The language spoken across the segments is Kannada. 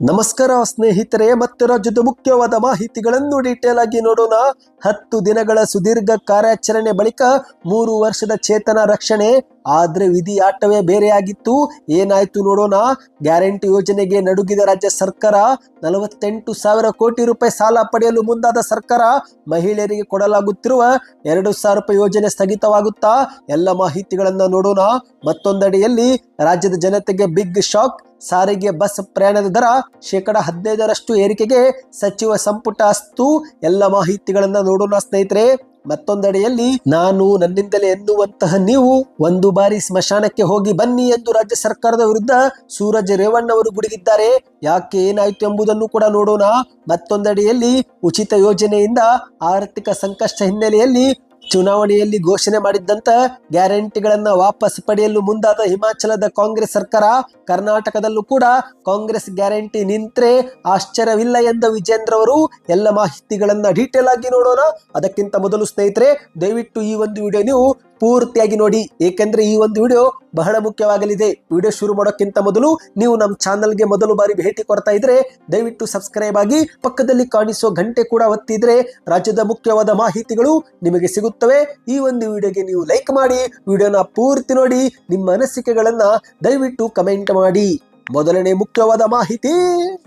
ನಮಸ್ಕಾರ ಸ್ನೇಹಿತರೆ, ಮತ್ತೆ ರಾಜ್ಯದ ಮುಖ್ಯವಾದ ಮಾಹಿತಿಗಳನ್ನು ಡೀಟೇಲ್ ಆಗಿ ನೋಡೋಣ. ಹತ್ತು ದಿನಗಳ ಸುದೀರ್ಘ ಕಾರ್ಯಾಚರಣೆ ಬಳಿಕ ಮೂರು ವರ್ಷದ ಚೇತನ ರಕ್ಷಣೆ ಆದ್ರೆ ವಿಧಿ ಆಟವೇ ಬೇರೆಯಾಗಿತ್ತು. ಏನಾಯ್ತು ನೋಡೋಣ. ಗ್ಯಾರಂಟಿ ಯೋಜನೆಗೆ ನಡುಗಿದ ರಾಜ್ಯ ಸರ್ಕಾರ ನಲವತ್ತೆಂಟು ಸಾವಿರ ಕೋಟಿ ರೂಪಾಯಿ ಸಾಲ ಪಡೆಯಲು ಮುಂದಾದ ಸರ್ಕಾರ ಮಹಿಳೆಯರಿಗೆ ಕೊಡಲಾಗುತ್ತಿರುವ ಎರಡು ಸಾವಿರ ರೂಪಾಯಿ ಯೋಜನೆ ಸ್ಥಗಿತವಾಗುತ್ತಾ? ಎಲ್ಲ ಮಾಹಿತಿಗಳನ್ನ ನೋಡೋಣ. ಮತ್ತೊಂದಡಿಯಲ್ಲಿ ರಾಜ್ಯದ ಜನತೆಗೆ ಬಿಗ್ ಶಾಕ್. ಸಾರಿಗೆ ಬಸ್ ಪ್ರಯಾಣದ ದರ ಶೇಕಡ ಹದಿನೈದರಷ್ಟು ಏರಿಕೆಗೆ ಸಚಿವ ಸಂಪುಟ ಅಸ್ತು ಎಲ್ಲ ಮಾಹಿತಿಗಳನ್ನ ನೋಡೋಣ ಸ್ನೇಹಿತರೆ. ಮತ್ತೊಂದೆಡೆಯಲ್ಲಿ, ನಾನು ನನ್ನಿಂದಲೇ ಎನ್ನುವಂತಹ ನೀವು ಒಂದು ಬಾರಿ ಸ್ಮಶಾನಕ್ಕೆ ಹೋಗಿ ಬನ್ನಿ ಎಂದು ರಾಜ್ಯ ಸರ್ಕಾರದ ವಿರುದ್ಧ ಸೂರಜ್ ರೇವಣ್ಣ ಅವರು ಗುಡುಗಿದ್ದಾರೆ. ಯಾಕೆ ಏನಾಯ್ತು ಎಂಬುದನ್ನು ಕೂಡ ನೋಡೋಣ. ಮತ್ತೊಂದೆಡೆಯಲ್ಲಿ, ಉಚಿತ ಯೋಜನೆಯಿಂದ ಆರ್ಥಿಕ ಸಂಕಷ್ಟ ಹಿನ್ನೆಲೆಯಲ್ಲಿ ಚುನಾವಣೆಯಲ್ಲಿ ಘೋಷಣೆ ಮಾಡಿದ್ದಂತ ಗ್ಯಾರಂಟಿಗಳನ್ನ ವಾಪಸ್ ಪಡೆಯಲು ಮುಂದಾದ ಹಿಮಾಚಲದ ಕಾಂಗ್ರೆಸ್ ಸರ್ಕಾರ, ಕರ್ನಾಟಕದಲ್ಲೂ ಕೂಡ ಕಾಂಗ್ರೆಸ್ ಗ್ಯಾರಂಟಿ ನಿಂತ್ರೆ ಆಶ್ಚರ್ಯವಿಲ್ಲ ಎಂದ ವಿಜೇಂದ್ರ ಅವರು. ಎಲ್ಲ ಮಾಹಿತಿಗಳನ್ನ ಡೀಟೇಲ್ ಆಗಿ ನೋಡೋಣ. ಅದಕ್ಕಿಂತ ಮೊದಲು ಸ್ನೇಹಿತರೆ, ದಯವಿಟ್ಟು ಈ ಒಂದು ವಿಡಿಯೋ ನೀವು ಪೂರ್ತಿಯಾಗಿ ನೋಡಿ, ಏಕೆಂದ್ರೆ ಈ ಒಂದು ವಿಡಿಯೋ ಬಹಳ ಮುಖ್ಯವಾಗಲಿದೆ. ವಿಡಿಯೋ ಶುರು ಮಾಡೋಕ್ಕಿಂತ ಮೊದಲು ನೀವು ನಮ್ಮ ಚಾನಲ್ಗೆ ಮೊದಲು ಬಾರಿ ಭೇಟಿ ಕೊಡ್ತಾ ಇದ್ರೆ, ದಯವಿಟ್ಟು ಸಬ್ಸ್ಕ್ರೈಬ್ ಆಗಿ ಪಕ್ಕದಲ್ಲಿ ಕಾಣಿಸೋ ಗಂಟೆ ಕೂಡ ಒತ್ತಿದ್ರೆ ರಾಜ್ಯದ ಮುಖ್ಯವಾದ ಮಾಹಿತಿಗಳು ನಿಮಗೆ ಸಿಗುತ್ತವೆ. ಈ ಒಂದು ವಿಡಿಯೋಗೆ ನೀವು ಲೈಕ್ ಮಾಡಿ, ವಿಡಿಯೋನ ಪೂರ್ತಿ ನೋಡಿ, ನಿಮ್ಮ ಅನಿಸಿಕೆಗಳನ್ನ ದಯವಿಟ್ಟು ಕಮೆಂಟ್ ಮಾಡಿ. ಮೊದಲನೇ ಮುಖ್ಯವಾದ ಮಾಹಿತಿ.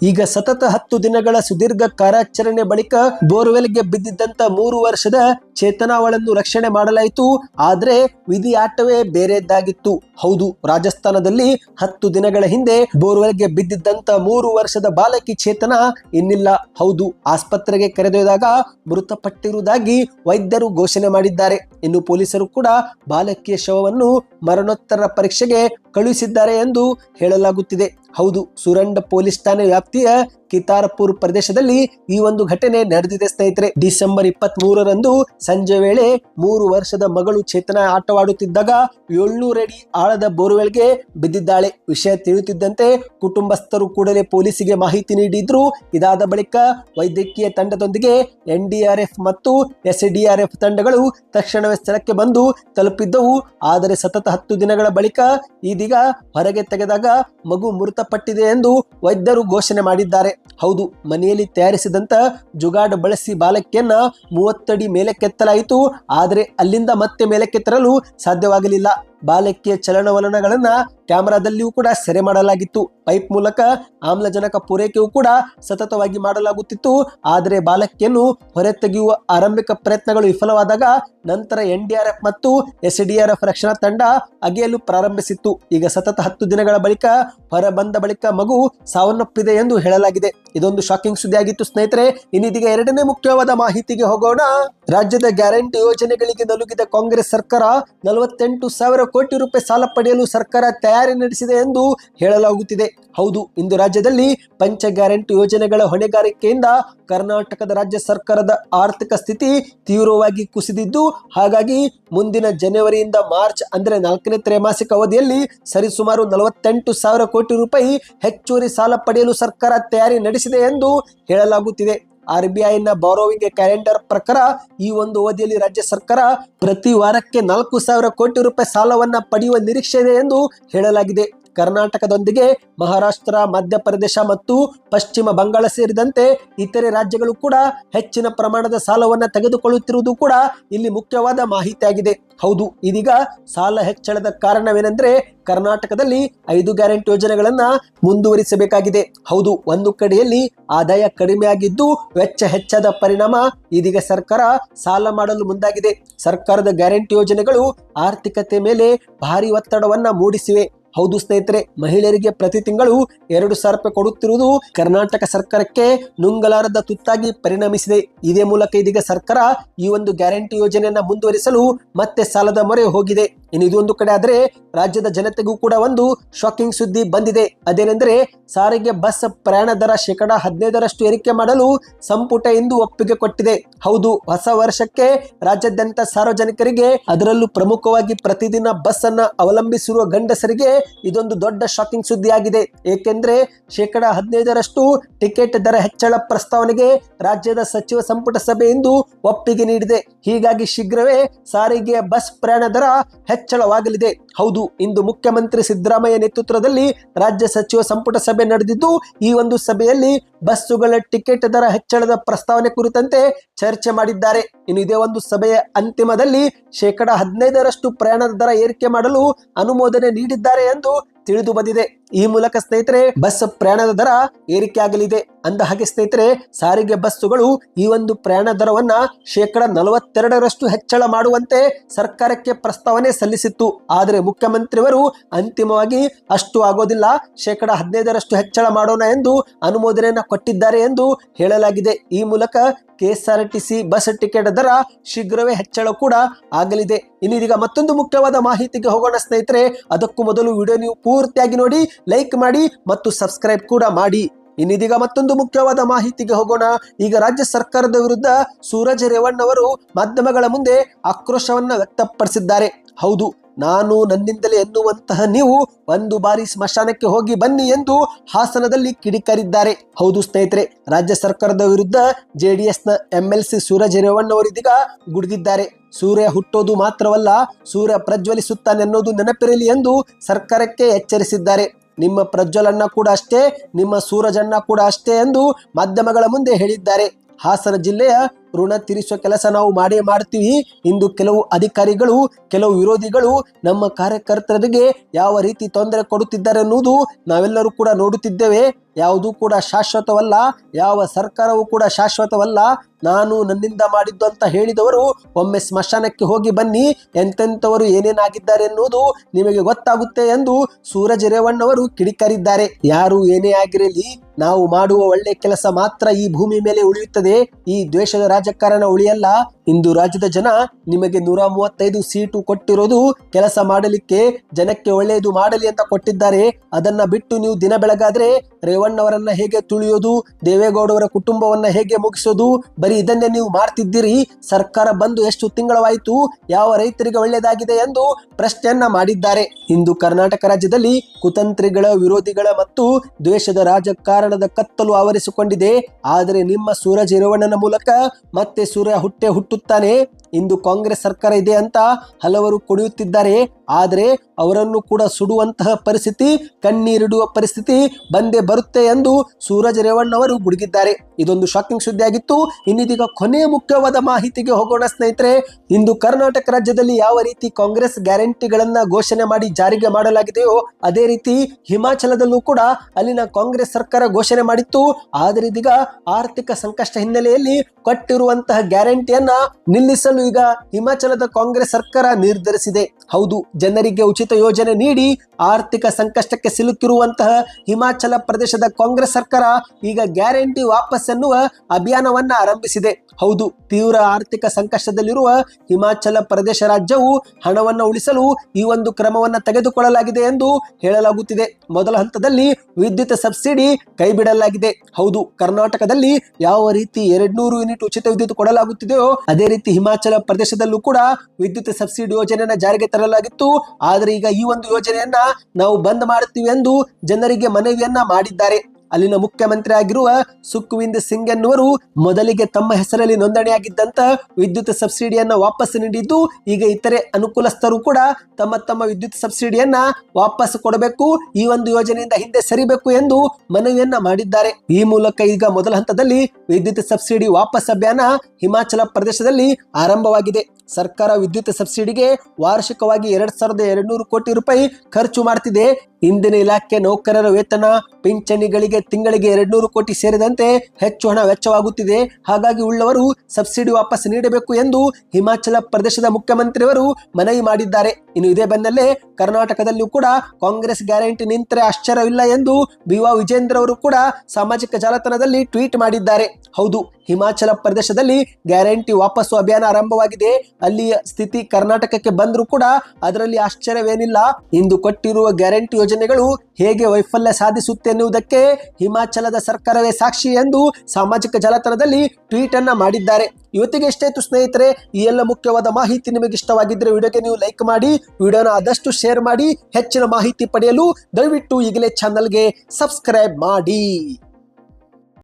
ಈಗ ಸತತ ಹತ್ತು ದಿನಗಳ ಸುದೀರ್ಘ ಕಾರ್ಯಾಚರಣೆ ಬಳಿಕ ಬೋರ್ವೆಲ್ಗೆ ಬಿದ್ದಿದ್ದಂತ ಮೂರು ವರ್ಷದ ಚೇತನಾವಳನ್ನು ರಕ್ಷಣೆ ಮಾಡಲಾಯಿತು. ಆದ್ರೆ ವಿಧಿ ಆಟವೇ ಬೇರೆದ್ದಾಗಿತ್ತು. ಹೌದು, ರಾಜಸ್ಥಾನದಲ್ಲಿ ಹತ್ತು ದಿನಗಳ ಹಿಂದೆ ಬೋರ್ವೆಲ್ಗೆ ಬಿದ್ದಿದ್ದಂತ ಮೂರು ವರ್ಷದ ಬಾಲಕಿ ಚೇತನ ಇನ್ನಿಲ್ಲ. ಹೌದು, ಆಸ್ಪತ್ರೆಗೆ ಕರೆದೊಯ್ದಾಗ ಮೃತಪಟ್ಟಿರುವುದಾಗಿ ವೈದ್ಯರು ಘೋಷಣೆ ಮಾಡಿದ್ದಾರೆ. ಇನ್ನು ಪೊಲೀಸರು ಕೂಡ ಬಾಲಕಿಯ ಶವವನ್ನು ಮರಣೋತ್ತರ ಪರೀಕ್ಷೆಗೆ ಕಳುಹಿಸಿದ್ದಾರೆ ಎಂದು ಹೇಳಲಾಗುತ್ತಿದೆ. で ಹೌದು, ಸುರಂಡ ಪೊಲೀಸ್ ಠಾಣೆ ವ್ಯಾಪ್ತಿಯ ಕಿತಾರ್ಪುರ್ ಪ್ರದೇಶದಲ್ಲಿ ಈ ಒಂದು ಘಟನೆ ನಡೆದಿದೆ, ಸ್ನೇಹಿತರೆ. ಡಿಸೆಂಬರ್ ಇಪ್ಪತ್ತ್ ಮೂರರಂದು ಸಂಜೆ ವೇಳೆ ಮೂರು ವರ್ಷದ ಮಗಳು ಚೇತನ ಆಟವಾಡುತ್ತಿದ್ದಾಗ ಏಳ್ನೂರ ಅಡಿ ಆಳದ ಬೋರ್ವೆಲ್ಗೆ ಬಿದ್ದಿದ್ದಾಳೆ. ವಿಷಯ ತಿಳಿಯುತ್ತಿದ್ದಂತೆ ಕುಟುಂಬಸ್ಥರು ಕೂಡಲೇ ಪೊಲೀಸಿಗೆ ಮಾಹಿತಿ ನೀಡಿದ್ರು. ಇದಾದ ಬಳಿಕ ವೈದ್ಯಕೀಯ ತಂಡದೊಂದಿಗೆ ಎನ್ಡಿಆರ್ಎಫ್ ಮತ್ತು ಎಸ್ಡಿಆರ್ಎಫ್ ತಂಡಗಳು ತಕ್ಷಣವೇ ಸ್ಥಳಕ್ಕೆ ಬಂದು ತಲುಪಿದ್ದವು. ಆದರೆ ಸತತ ಹತ್ತು ದಿನಗಳ ಬಳಿಕ ಇದೀಗ ಹೊರಗೆ ತೆಗೆದಾಗ ಮಗು ಮೃತಪಟ್ಟಿದೆ ಎಂದು ವೈದ್ಯರು ಘೋಷಣೆ ಮಾಡಿದ್ದಾರೆ. ಹೌದು, ಮನೆಯಲ್ಲಿ ತಯಾರಿಸಿದಂತ ಜುಗಾಡ ಬಳಸಿ ಬಾಲಕಿಯನ್ನ ಮೂವತ್ತಡಿ ಮೇಲಕ್ಕೆತ್ತಲಾಯಿತು, ಆದರೆ ಅಲ್ಲಿಂದ ಮತ್ತೆ ಮೇಲಕ್ಕೆತ್ತರಲು ಸಾಧ್ಯವಾಗಲಿಲ್ಲ. ಬಾಲಕಿಯ ಚಲನವಲನಗಳನ್ನ ಕ್ಯಾಮೆರಾದಲ್ಲಿಯೂ ಕೂಡ ಸೆರೆ ಮಾಡಲಾಗಿತ್ತು. ಪೈಪ್ ಮೂಲಕ ಆಮ್ಲಜನಕ ಪೂರೈಕೆಯೂ ಕೂಡ ಸತತವಾಗಿ ಮಾಡಲಾಗುತ್ತಿತ್ತು. ಆದರೆ ಬಾಲಕಿಯನ್ನು ಹೊರತೆಗೆಯುವ ಆರಂಭಿಕ ಪ್ರಯತ್ನಗಳು ವಿಫಲವಾದಾಗ ನಂತರ ಎನ್ಡಿಆರ್ಎಫ್ ಮತ್ತು ಎಸ್ಡಿಆರ್ಎಫ್ ರಕ್ಷಣಾ ತಂಡ ಅಗೆಯಲು ಪ್ರಾರಂಭಿಸಿತ್ತು. ಈಗ ಸತತ ಹತ್ತು ದಿನಗಳ ಬಳಿಕ ಹೊರ ಬಂದ ಬಳಿಕ ಮಗು ಸಾವನ್ನಪ್ಪಿದೆ ಎಂದು ಹೇಳಲಾಗಿದೆ. ಇದೊಂದು ಶಾಕಿಂಗ್ ಸುದ್ದಿ ಆಗಿತ್ತು ಸ್ನೇಹಿತರೆ. ಇನ್ನಿದೀಗ ಎರಡನೇ ಮುಖ್ಯವಾದ ಮಾಹಿತಿಗೆ ಹೋಗೋಣ. ರಾಜ್ಯದ ಗ್ಯಾರಂಟಿ ಯೋಜನೆಗಳಿಗೆ ನಲುಗಿದ ಕಾಂಗ್ರೆಸ್ ಸರ್ಕಾರ ನಲವತ್ತೆಂಟು ಸಾವಿರ ಕೋಟಿ ರೂಪಾಯಿ ಸಾಲ ಪಡೆಯಲು ಸರ್ಕಾರ ತಯಾರಿ ನಡೆಸಿದೆ ಎಂದು ಹೇಳಲಾಗುತ್ತಿದೆ. ಹೌದು, ಇಂದು ರಾಜ್ಯದಲ್ಲಿ ಪಂಚ ಗ್ಯಾರಂಟಿ ಯೋಜನೆಗಳ ಹೊಣೆಗಾರಿಕೆಯಿಂದ ಕರ್ನಾಟಕದ ರಾಜ್ಯ ಸರ್ಕಾರದ ಆರ್ಥಿಕ ಸ್ಥಿತಿ ತೀವ್ರವಾಗಿ ಕುಸಿದಿದ್ದು, ಹಾಗಾಗಿ ಮುಂದಿನ ಜನವರಿಯಿಂದ ಮಾರ್ಚ್ ಅಂದರೆ ನಾಲ್ಕನೇ ತ್ರೈಮಾಸಿಕ ಅವಧಿಯಲ್ಲಿ ಸರಿಸುಮಾರು ನಲವತ್ತೆಂಟು ಸಾವಿರ ಕೋಟಿ ರೂಪಾಯಿ ಹೆಚ್ಚುವರಿ ಸಾಲ ಪಡೆಯಲು ಸರ್ಕಾರ ತಯಾರಿ ನಡೆಸಿದೆ ಎಂದು ಹೇಳಲಾಗುತ್ತಿದೆ. ಆರ್ ಬಿ ಐನ ಬಾರೋವಿಂಗ್ ಕ್ಯಾಲೆಂಡರ್ ಪ್ರಕಾರ ಈ ಒಂದು ಅವಧಿಯಲ್ಲಿ ರಾಜ್ಯ ಸರ್ಕಾರ ಪ್ರತಿ ವಾರಕ್ಕೆ ನಾಲ್ಕು ಸಾವಿರ ಕೋಟಿ ರೂಪಾಯಿ ಸಾಲವನ್ನ ಪಡೆಯುವ ನಿರೀಕ್ಷೆ ಇದೆ ಎಂದು ಹೇಳಲಾಗಿದೆ. ಕರ್ನಾಟಕದೊಂದಿಗೆ ಮಹಾರಾಷ್ಟ್ರ, ಮಧ್ಯಪ್ರದೇಶ ಮತ್ತು ಪಶ್ಚಿಮ ಬಂಗಾಳ ಸೇರಿದಂತೆ ಇತರೆ ರಾಜ್ಯಗಳು ಕೂಡ ಹೆಚ್ಚಿನ ಪ್ರಮಾಣದ ಸಾಲವನ್ನು ತೆಗೆದುಕೊಳ್ಳುತ್ತಿರುವುದು ಕೂಡ ಇಲ್ಲಿ ಮುಖ್ಯವಾದ ಮಾಹಿತಿಯಾಗಿದೆ. ಹೌದು, ಇದೀಗ ಸಾಲ ಹೆಚ್ಚಳದ ಕಾರಣವೇನೆಂದರೆ ಕರ್ನಾಟಕದಲ್ಲಿ ಐದು ಗ್ಯಾರಂಟಿ ಯೋಜನೆಗಳನ್ನ ಮುಂದುವರಿಸಬೇಕಾಗಿದೆ. ಹೌದು, ಒಂದು ಕಡೆಯಲ್ಲಿ ಆದಾಯ ಕಡಿಮೆಯಾಗಿದ್ದು ವೆಚ್ಚ ಹೆಚ್ಚದ ಪರಿಣಾಮ ಇದೀಗ ಸರ್ಕಾರ ಸಾಲ ಮಾಡಲು ಮುಂದಾಗಿದೆ. ಸರ್ಕಾರದ ಗ್ಯಾರಂಟಿ ಯೋಜನೆಗಳು ಆರ್ಥಿಕತೆ ಮೇಲೆ ಭಾರಿ ಒತ್ತಡವನ್ನ ಮೂಡಿಸಿವೆ. ಹೌದು ಸ್ನೇಹಿತರೆ, ಮಹಿಳೆಯರಿಗೆ ಪ್ರತಿ ತಿಂಗಳು ಎರಡು ಸಾವಿರ ರೂಪಾಯಿ ಕೊಡುತ್ತಿರುವುದು ಕರ್ನಾಟಕ ಸರ್ಕಾರಕ್ಕೆ ನುಂಗಲಾರದ ತುತ್ತಾಗಿ ಪರಿಣಮಿಸಿದೆ. ಇದೇ ಮೂಲಕ ಇದೀಗ ಸರ್ಕಾರ ಈ ಒಂದು ಗ್ಯಾರಂಟಿ ಯೋಜನೆಯನ್ನ ಮುಂದುವರಿಸಲು ಮತ್ತೆ ಸಾಲದ ಮೊರೆ ಹೋಗಿದೆ. ಇನ್ನು ಇದೊಂದು ಕಡೆ ಆದರೆ ರಾಜ್ಯದ ಜನತೆಗೂ ಕೂಡ ಒಂದು ಶಾಕಿಂಗ್ ಸುದ್ದಿ ಬಂದಿದೆ. ಅದೇನೆಂದ್ರೆ ಸಾರಿಗೆ ಬಸ್ ಪ್ರಯಾಣ ದರ ಶೇಕಡ ಹದಿನೈದರಷ್ಟು ಏರಿಕೆ ಮಾಡಲು ಸಂಪುಟ ಇಂದು ಒಪ್ಪಿಗೆ ಕೊಟ್ಟಿದೆ. ಹೌದು, ಹೊಸ ವರ್ಷಕ್ಕೆ ರಾಜ್ಯಾದ್ಯಂತ ಸಾರ್ವಜನಿಕರಿಗೆ ಅದರಲ್ಲೂ ಪ್ರಮುಖವಾಗಿ ಪ್ರತಿದಿನ ಬಸ್ ಅನ್ನ ಅವಲಂಬಿಸಿರುವ ಗಂಡಸರಿಗೆ ಇದೊಂದು ದೊಡ್ಡ ಶಾಕಿಂಗ್ ಸುದ್ದಿಯಾಗಿದೆ. ಏಕೆಂದ್ರೆ ಶೇಕಡ ಹದಿನೈದರಷ್ಟು ಟಿಕೆಟ್ ದರ ಹೆಚ್ಚಳ ಪ್ರಸ್ತಾವನೆಗೆ ರಾಜ್ಯದ ಸಚಿವ ಸಂಪುಟ ಸಭೆ ಎಂದು ಒಪ್ಪಿಗೆ ನೀಡಿದೆ. ಹೀಗಾಗಿ ಶೀಘ್ರವೇ ಸಾರಿಗೆ, ಬಸ್ ಪ್ರಯಾಣ ದರ ಹೆಚ್ಚಳವಾಗಲಿದೆ. ಹೌದು, ಇಂದು ಮುಖ್ಯಮಂತ್ರಿ ಸಿದ್ದರಾಮಯ್ಯ ನೇತೃತ್ವದಲ್ಲಿ ರಾಜ್ಯ ಸಚಿವ ಸಂಪುಟ ಸಭೆ ನಡೆದಿದ್ದು, ಈ ಒಂದು ಸಭೆಯಲ್ಲಿ ಬಸ್ಸುಗಳ ಟಿಕೆಟ್ ದರ ಹೆಚ್ಚಳದ ಪ್ರಸ್ತಾವನೆ ಕುರಿತಂತೆ ಚರ್ಚೆ ಮಾಡಿದ್ದಾರೆ. ಇನ್ನು ಇದೇ ಒಂದು ಸಭೆಯ ಅಂತಿಮದಲ್ಲಿ ಶೇಕಡ ಹದಿನೈದರಷ್ಟು ಪ್ರಯಾಣದ ದರ ಏರಿಕೆ ಮಾಡಲು ಅನುಮೋದನೆ ನೀಡಿದ್ದಾರೆ ಎಂದು ತಿಳಿದು ಬಂದಿದೆ. ಈ ಮೂಲಕ ಸ್ನೇಹಿತರೆ, ಬಸ್ ಪ್ರಯಾಣದ ದರ ಏರಿಕೆ ಆಗಲಿದೆ. ಅಂದ ಹಾಗೆ ಸ್ನೇಹಿತರೆ, ಸಾರಿಗೆ ಬಸ್ಸುಗಳು ಈ ಒಂದು ಪ್ರಯಾಣ ದರವನ್ನ ಶೇಕಡ ನಲವತ್ತೆರಡರಷ್ಟು ಹೆಚ್ಚಳ ಮಾಡುವಂತೆ ಸರ್ಕಾರಕ್ಕೆ ಪ್ರಸ್ತಾವನೆ ಸಲ್ಲಿಸಿತ್ತು. ಆದರೆ ಮುಖ್ಯಮಂತ್ರಿಯವರು ಅಂತಿಮವಾಗಿ ಅಷ್ಟು ಆಗೋದಿಲ್ಲ, ಶೇಕಡ ಹದಿನೈದರಷ್ಟು ಹೆಚ್ಚಳ ಮಾಡೋಣ ಎಂದು ಅನುಮೋದನೆಯನ್ನ ಕೊಟ್ಟಿದ್ದಾರೆ ಎಂದು ಹೇಳಲಾಗಿದೆ. ಈ ಮೂಲಕ ಕೆಎಸ್ಆರ್ಟಿಸಿ ಬಸ್ ಟಿಕೆಟ್ ದರ ಶೀಘ್ರವೇ ಹೆಚ್ಚಳ ಕೂಡ ಆಗಲಿದೆ. ಇನ್ನೀಗ ಮತ್ತೊಂದು ಮುಖ್ಯವಾದ ಮಾಹಿತಿಗೆ ಹೋಗೋಣ ಸ್ನೇಹಿತರೆ. ಅದಕ್ಕೂ ಮೊದಲು ವಿಡಿಯೋ ನೀವು ಪೂರ್ತಿಯಾಗಿ ನೋಡಿ ಲೈಕ್ ಮಾಡಿ ಮತ್ತು ಸಬ್ಸ್ಕ್ರೈಬ್ ಕೂಡ ಮಾಡಿ. ಇನ್ನಿದೀಗ ಮತ್ತೊಂದು ಮುಖ್ಯವಾದ ಮಾಹಿತಿಗೆ ಹೋಗೋಣ. ಈಗ ರಾಜ್ಯ ಸರ್ಕಾರದ ವಿರುದ್ಧ ಸೂರಜ್ ರೇವಣ್ಣ ಅವರು ಮಾಧ್ಯಮಗಳ ಮುಂದೆ ಆಕ್ರೋಶವನ್ನ ವ್ಯಕ್ತಪಡಿಸಿದ್ದಾರೆ. ಹೌದು, ನಾನು ನನ್ನಿಂದಲೇ ಎನ್ನುವಂತಹ ನೀವು ಒಂದು ಬಾರಿ ಸ್ಮಶಾನಕ್ಕೆ ಹೋಗಿ ಬನ್ನಿ ಎಂದು ಹಾಸನದಲ್ಲಿ ಕಿಡಿಕಾರಿದ್ದಾರೆ. ಹೌದು ಸ್ನೇಹಿತರೆ, ರಾಜ್ಯ ಸರ್ಕಾರದ ವಿರುದ್ಧ ಜೆಡಿಎಸ್ನ M L C Suraj Revanna ಅವರಿದೀಗ ಗುಡಿದಿದ್ದಾರೆ ಸೂರ್ಯ ಹುಟ್ಟೋದು ಮಾತ್ರವಲ್ಲ, ಸೂರ್ಯ ಪ್ರಜ್ವಲಿಸುತ್ತಾನೆ ಅನ್ನೋದು ನೆನಪಿರಲಿ ಎಂದು ಸರ್ಕಾರಕ್ಕೆ ಎಚ್ಚರಿಸಿದ್ದಾರೆ. ನಿಮ್ಮ ಪ್ರಜ್ವಲನ್ನ ಕೂಡ ಅಷ್ಟೇ, ನಿಮ್ಮ ಸೂರಜನ್ನ ಕೂಡ ಅಷ್ಟೇ ಎಂದು ಮಾಧ್ಯಮಗಳ ಮುಂದೆ ಹೇಳಿದ್ದಾರೆ. ಹಾಸನ ಜಿಲ್ಲೆಯ ಋಣ ತೀರಿಸುವ ಕೆಲಸ ನಾವು ಮಾಡೇ ಮಾಡ್ತೀವಿ. ಇಂದು ಕೆಲವು ಅಧಿಕಾರಿಗಳು, ಕೆಲವು ವಿರೋಧಿಗಳು ನಮ್ಮ ಕಾರ್ಯಕರ್ತರಿಗೆ ಯಾವ ರೀತಿ ತೊಂದರೆ ಕೊಡುತ್ತಿದ್ದಾರೆ ಅನ್ನುವುದು ನಾವೆಲ್ಲರೂ ಕೂಡ ನೋಡುತ್ತಿದ್ದೇವೆ. ಯಾವುದೂ ಕೂಡ ಶಾಶ್ವತವಲ್ಲ, ಯಾವ ಸರ್ಕಾರವೂ ಕೂಡ ಶಾಶ್ವತವಲ್ಲ. ನಾನು ನನ್ನಿಂದ ಮಾಡಿದ್ದು ಅಂತ ಹೇಳಿದವರು ಒಮ್ಮೆ ಸ್ಮಶಾನಕ್ಕೆ ಹೋಗಿ ಬನ್ನಿ, ಎಂತೆಂಥವರು ಏನೇನಾಗಿದ್ದಾರೆ ಎನ್ನುವುದು ನಿಮಗೆ ಗೊತ್ತಾಗುತ್ತೆ ಎಂದು ಸೂರಜ್ ರೇವಣ್ಣವರು ಕಿಡಿಕಾರಿದ್ದಾರೆ. ಯಾರು ಏನೇ ಆಗಿರಲಿ, ನಾವು ಮಾಡುವ ಒಳ್ಳೆ ಕೆಲಸ ಮಾತ್ರ ಈ ಭೂಮಿ ಮೇಲೆ ಉಳಿಯುತ್ತದೆ. ಈ ದ್ವೇಷದ ರಾಜಕಾರಣ ಉಳಿಯಲ್ಲ. ಇಂದು ರಾಜ್ಯದ ಜನ ನಿಮಗೆ ನೂರ ಮೂವತ್ತೈದು ಸೀಟು ಕೊಟ್ಟಿರೋದು ಕೆಲಸ ಮಾಡಲಿಕ್ಕೆ ಜನಕ್ಕೆ ಒಳ್ಳೆಯದು ಮಾಡಲಿ ಅಂತ ಕೊಟ್ಟಿದ್ದಾರೆ. ಅದನ್ನ ಬಿಟ್ಟು ನೀವು ದಿನ ಬೆಳಗಾದ್ರೆ ರೇವಣ್ಣವರನ್ನ ಹೇಗೆ ತುಳಿಯೋದು, ದೇವೇಗೌಡವರ ಕುಟುಂಬವನ್ನ ಹೇಗೆ ಮುಗಿಸೋದು, ಬರೀ ಇದನ್ನೇ ನೀವು ಮಾಡ್ತಿದ್ದೀರಿ. ಸರ್ಕಾರ ಬಂದು ಎಷ್ಟು ತಿಂಗಳವಾಯಿತು, ಯಾವ ರೈತರಿಗೆ ಒಳ್ಳೆಯದಾಗಿದೆ ಎಂದು ಪ್ರಶ್ನೆಯನ್ನ ಮಾಡಿದ್ದಾರೆ. ಇಂದು ಕರ್ನಾಟಕ ರಾಜ್ಯದಲ್ಲಿ ಕುತಂತ್ರಿಗಳ, ವಿರೋಧಿಗಳ ಮತ್ತು ದ್ವೇಷದ ರಾಜಕಾರಣದ ಕತ್ತಲು ಆವರಿಸಿಕೊಂಡಿದೆ. ಆದರೆ ನಿಮ್ಮ ಸೂರಜ್ ರೇವಣ್ಣನ ಮೂಲಕ ಮತ್ತೆ ಸೂರ್ಯ ಹುಟ್ಟೆ ಹುಟ್ಟುತ್ತಾನೆ ಇಂದು ಕಾಂಗ್ರೆಸ್ ಸರ್ಕಾರ ಇದೆ ಅಂತ ಹಲವರು ಕುಡಿಯುತ್ತಿದ್ದಾರೆ. ಆದರೆ ಅವರನ್ನು ಕೂಡ ಸುಡುವಂತಹ ಪರಿಸ್ಥಿತಿ, ಕಣ್ಣೀರಿಡುವ ಪರಿಸ್ಥಿತಿ ಬಂದೇ ಬರುತ್ತೆ ಎಂದು ಸೂರಜ್ ರೇವಣ್ಣ ಅವರು ಗುಡುಗಿದ್ದಾರೆ. ಇದೊಂದು ಶಾಕಿಂಗ್ ಸುದ್ದಿ ಆಗಿತ್ತು ಇನ್ನಿದೀಗ ಕೊನೆ ಮುಖ್ಯವಾದ ಮಾಹಿತಿಗೆ ಹೋಗೋಣ ಸ್ನೇಹಿತರೆ. ಇಂದು ಕರ್ನಾಟಕ ರಾಜ್ಯದಲ್ಲಿ ಯಾವ ರೀತಿ ಕಾಂಗ್ರೆಸ್ ಗ್ಯಾರಂಟಿಗಳನ್ನ ಘೋಷಣೆ ಮಾಡಿ ಜಾರಿಗೆ ಮಾಡಲಾಗಿದೆಯೋ, ಅದೇ ರೀತಿ ಹಿಮಾಚಲದಲ್ಲೂ ಕೂಡ ಅಲ್ಲಿನ ಕಾಂಗ್ರೆಸ್ ಸರ್ಕಾರ ಘೋಷಣೆ ಮಾಡಿತ್ತು. ಆದರೆ ಇದೀಗ ಆರ್ಥಿಕ ಸಂಕಷ್ಟ ಹಿನ್ನೆಲೆಯಲ್ಲಿ ಕೊಟ್ಟಿರುವಂತಹ ಗ್ಯಾರಂಟಿಯನ್ನ ನಿಲ್ಲಿಸಲು ಈಗ ಹಿಮಾಚಲದ ಕಾಂಗ್ರೆಸ್ ಸರ್ಕಾರ ನಿರ್ಧರಿಸಿದೆ. ಹೌದು, ಜನರಿಗೆ ಉಚಿತ ಯೋಜನೆ ನೀಡಿ ಆರ್ಥಿಕ ಸಂಕಷ್ಟಕ್ಕೆ ಸಿಲುಕಿರುವಂತಹ ಹಿಮಾಚಲ ಪ್ರದೇಶದ ಕಾಂಗ್ರೆಸ್ ಸರ್ಕಾರ ಈಗ ಗ್ಯಾರಂಟಿ ವಾಪಸ್ ಎನ್ನುವ ಅಭಿಯಾನವನ್ನ ಆರಂಭಿಸಿದೆ. ಹೌದು, ತೀವ್ರ ಆರ್ಥಿಕ ಸಂಕಷ್ಟದಲ್ಲಿರುವ ಹಿಮಾಚಲ ಪ್ರದೇಶ ರಾಜ್ಯವು ಹಣವನ್ನು ಉಳಿಸಲು ಈ ಒಂದು ಕ್ರಮವನ್ನು ತೆಗೆದುಕೊಳ್ಳಲಾಗಿದೆ ಎಂದು ಹೇಳಲಾಗುತ್ತಿದೆ. ಮೊದಲ ಹಂತದಲ್ಲಿ ವಿದ್ಯುತ್ ಸಬ್ಸಿಡಿ ಕೈಬಿಡಲಾಗಿದೆ. ಹೌದು, ಕರ್ನಾಟಕದಲ್ಲಿ ಯಾವ ರೀತಿ ಎರಡ್ನೂರು ಯೂನಿಟ್ ಉಚಿತ ವಿದ್ಯುತ್ ಕೊಡಲಾಗುತ್ತಿದೆಯೋ, ಅದೇ ರೀತಿ ಹಿಮಾಚಲ ಪ್ರದೇಶದಲ್ಲೂ ಕೂಡ ವಿದ್ಯುತ್ ಸಬ್ಸಿಡಿ ಯೋಜನೆಯನ್ನು ಜಾರಿಗೆ ತರಲಾಗಿತ್ತು. ಆದರೆ ಈಗ ಈ ಒಂದು ಯೋಜನೆಯನ್ನ ನಾವು ಬಂದ್ ಮಾಡುತ್ತೀವಿ ಎಂದು ಜನರಿಗೆ ಮನವಿಯನ್ನ ಮಾಡಿದ್ದಾರೆ. ಅಲ್ಲಿನ ಮುಖ್ಯಮಂತ್ರಿ ಆಗಿರುವ ಸುಖ್ವಿಂದ್ ಸಿಂಗ್ ಎನ್ನುವರು ಮೊದಲಿಗೆ ತಮ್ಮ ಹೆಸರಲ್ಲಿ ನೋಂದಣಿಯಾಗಿದ್ದಂತ ವಿದ್ಯುತ್ ಸಬ್ಸಿಡಿಯನ್ನ ವಾಪಸ್ ನೀಡಿದ್ದು, ಈಗ ಇತರೆ ಅನುಕೂಲಸ್ಥರು ಕೂಡ ತಮ್ಮ ತಮ್ಮ ವಿದ್ಯುತ್ ಸಬ್ಸಿಡಿಯನ್ನ ವಾಪಸ್ ಕೊಡಬೇಕು, ಈ ಒಂದು ಯೋಜನೆಯಿಂದ ಹಿಂದೆ ಸರಿಬೇಕು ಎಂದು ಮನವಿಯನ್ನ ಮಾಡಿದ್ದಾರೆ. ಈ ಮೂಲಕ ಈಗ ಮೊದಲ ಹಂತದಲ್ಲಿ ವಿದ್ಯುತ್ ಸಬ್ಸಿಡಿ ವಾಪಸ್ ಅಭಿಯಾನ ಹಿಮಾಚಲ ಪ್ರದೇಶದಲ್ಲಿ ಆರಂಭವಾಗಿದೆ. ಸರ್ಕಾರ ವಿದ್ಯುತ್ ಸಬ್ಸಿಡಿಗೆ ವಾರ್ಷಿಕವಾಗಿ ಎರಡ್ ಸಾವಿರದ ಎರಡ್ನೂರು ಕೋಟಿ ರೂಪಾಯಿ ಖರ್ಚು ಮಾಡ್ತಿದೆ. ಇಂದಿನ ಇಲಾಖೆ ನೌಕರರ ವೇತನ ಪಿಂಚಣಿಗಳಿಗೆ ತಿಂಗಳಿಗೆ ಎರಡ್ನೂರು ಕೋಟಿ ಸೇರಿದಂತೆ ಹೆಚ್ಚು ಹಣ ವೆಚ್ಚವಾಗುತ್ತಿದೆ. ಹಾಗಾಗಿ ಉಳ್ಳವರು ಸಬ್ಸಿಡಿ ವಾಪಸ್ ನೀಡಬೇಕು ಎಂದು ಹಿಮಾಚಲ ಪ್ರದೇಶದ ಮುಖ್ಯಮಂತ್ರಿಯವರು ಮನವಿ ಮಾಡಿದ್ದಾರೆ. ಇನ್ನು ಇದೇ ಬೆನ್ನಲ್ಲೇ ಕರ್ನಾಟಕದಲ್ಲಿಯೂ ಕೂಡ ಕಾಂಗ್ರೆಸ್ ಗ್ಯಾರಂಟಿ ನಿಂತರೆ ಆಶ್ಚರ್ಯವಿಲ್ಲ ಎಂದು ಬಿ ವಿಜೇಂದ್ರ ಅವರು ಕೂಡ ಸಾಮಾಜಿಕ ಜಾಲತಾಣದಲ್ಲಿ ಟ್ವೀಟ್ ಮಾಡಿದ್ದಾರೆ. ಹೌದು ಹಿಮಾಚಲ ಪ್ರದೇಶದಲ್ಲಿ ಗ್ಯಾರಂಟಿ ವಾಪಸ್ಸು ಅಭಿಯಾನ ಆರಂಭವಾಗಿದೆ. ಅಲ್ಲಿ ಸ್ಥಿತಿ ಕರ್ನಾಟಕಕ್ಕೆ ಬಂದರೂ ಕೂಡ ಅದರಲ್ಲಿ ಆಶ್ಚರ್ಯವೇನಿಲ್ಲ. ಇಂದು ಕೊಟ್ಟಿರುವ ಗ್ಯಾರಂಟಿ ಯೋಜನೆಗಳು ಹೇಗೆ ವೈಫಲ್ಯ ಸಾಧಿಸುತ್ತೆ ಎನ್ನುವುದಕ್ಕೆ ಹಿಮಾಚಲದ ಸರ್ಕಾರವೇ ಸಾಕ್ಷಿ ಎಂದು ಸಾಮಾಜಿಕ ಜಾಲತಾಣದಲ್ಲಿ ಟ್ವೀಟ್ ಅನ್ನ ಮಾಡಿದ್ದಾರೆ. ಇವತ್ತಿಗೆ ಎಷ್ಟಾಯ್ತು ಸ್ನೇಹಿತರೆ, ಈ ಎಲ್ಲ ಮುಖ್ಯವಾದ ಮಾಹಿತಿ ನಿಮಗೆ ಇಷ್ಟವಾಗಿದ್ದರೆ ವಿಡಿಯೋಗೆ ನೀವು ಲೈಕ್ ಮಾಡಿ, ವಿಡಿಯೋನ ಆದಷ್ಟು ಶೇರ್ ಮಾಡಿ, ಹೆಚ್ಚಿನ ಮಾಹಿತಿ ಪಡೆಯಲು ದಯವಿಟ್ಟು ಈಗಲೇ ಚಾನಲ್ಗೆ ಸಬ್ಸ್ಕ್ರೈಬ್ ಮಾಡಿ.